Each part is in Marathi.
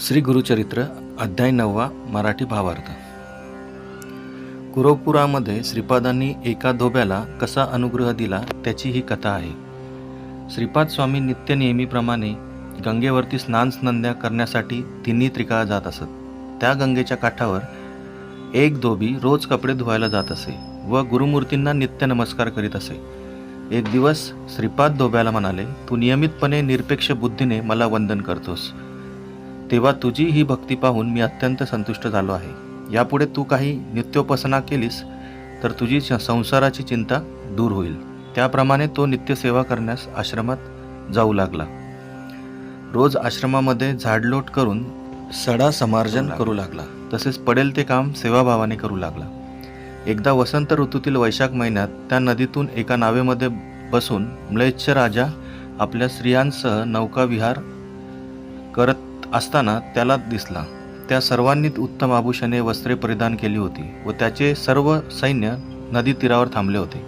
श्री गुरुचरित्र अध्याय नववा मराठी भावार्थ. कुरवपुरामध्ये श्रीपादांनी एका धोब्याला कसा अनुग्रह दिला त्याची ही कथा आहे. श्रीपाद स्वामी नित्य नेहमीप्रमाणे गंगेवरती स्नान स्नंद्या करण्यासाठी तिन्ही त्रिकाळ जात असत. त्या गंगेच्या काठावर एक धोबी रोज कपडे धुवायला जात असे व गुरुमूर्तींना नित्य नमस्कार करीत असे. एक दिवस श्रीपाद धोब्याला म्हणाले तू नियमितपणे निरपेक्ष बुद्धीने मला वंदन करतोस. तेव्हा तुझी ही भक्ती पाहून मी अत्यंत संतुष्ट झालो आहे. यापुढे तू काही नित्योपासना केलीस तर तुझी श- संसाराची चिंता दूर होईल. त्याप्रमाणे तो नित्यसेवा करण्यास आश्रमात जाऊ लागला. रोज आश्रमामध्ये झाडलोट करून सडा समार्जन करू लागला. तसेच पडेल ते काम सेवाभावाने करू लागला. एकदा वसंत ऋतूतील वैशाख महिन्यात त्या नदीतून एका नावेमध्ये बसून म्लेच्छ राजा आपल्या स्त्रियांसह नौकाविहार करत असताना त्याला दिसला. त्या सर्वांनी उत्तम आभूषणे वस्त्रे परिधान केली होती व त्याचे सर्व सैन्य नदी तीरावर थांबले होते.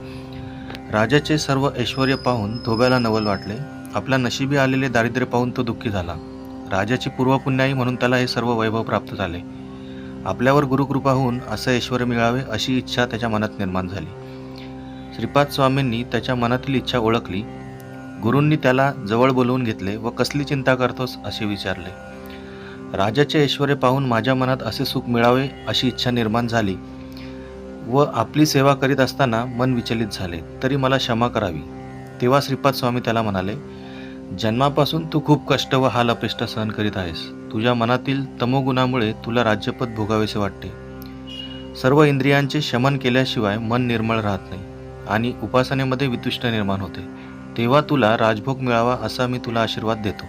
राजाचे सर्व ऐश्वर पाहून धोब्याला नवल वाटले. आपल्या नशिबी आलेले दारिद्र्य पाहून तो दुःखी झाला. राजाची पूर्वपुण्याई म्हणून त्याला हे सर्व वैभव प्राप्त झाले. आपल्यावर गुरुकृपा होऊन असं ऐश्वर मिळावे अशी इच्छा त्याच्या मनात निर्माण झाली. श्रीपाद स्वामींनी त्याच्या मनातील इच्छा ओळखली. गुरूंनी त्याला जवळ बोलवून घेतले व कसली चिंता करतोस असे विचारले. राजाचे ऐश्वर पाहून माझ्या मनात असे सुख मिळावे अशी इच्छा निर्माण झाली व आपली सेवा करीत असताना मन विचलित झाले. तरी मला क्षमा करावी. तेव्हा श्रीपाद स्वामी त्याला म्हणाले जन्मापासून तू खूप कष्ट व हाल अपेष्ट सहन करीत आहेस. तुझ्या मनातील तमोगुणामुळे तुला राज्यपद भोगावेसे वाटते. सर्व इंद्रियांचे शमन केल्याशिवाय मन निर्मळ राहत नाही आणि उपासनेमध्ये वितुष्ट निर्माण होते. तेव्हा तुला राजभोग मिळावा असा मी तुला आशीर्वाद देतो.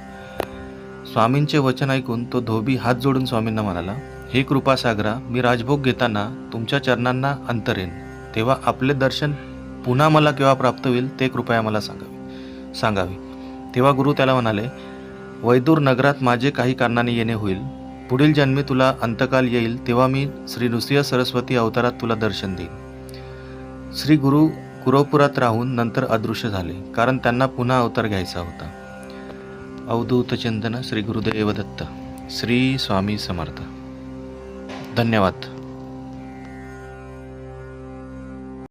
स्वामींचे वचन ऐकून तो धोबी हात जोडून स्वामींना म्हणाला हे कृपासागरा मी राजभोग घेताना तुमच्या चरणांना अंतरेन तेव्हा आपले दर्शन पुन्हा मला केव्हा प्राप्त होईल ते कृपया मला सांगावे. सांगावे. तेव्हा गुरु त्याला म्हणाले वैदूर नगरात माझे काही कारणाने येणे होईल. पुढील जन्मी तुला अंतकाल येईल तेव्हा मी श्री नृसिंह सरस्वती अवतारात तुला दर्शन देईन. श्री गुरु कुरवपुरात राहून नंतर अदृश्य झाले कारण त्यांना पुन्हा अवतार घ्यायचा होता. अवधूतचिंतन श्री गुरुदेव दत्त श्री स्वामी समर्थ. धन्यवाद.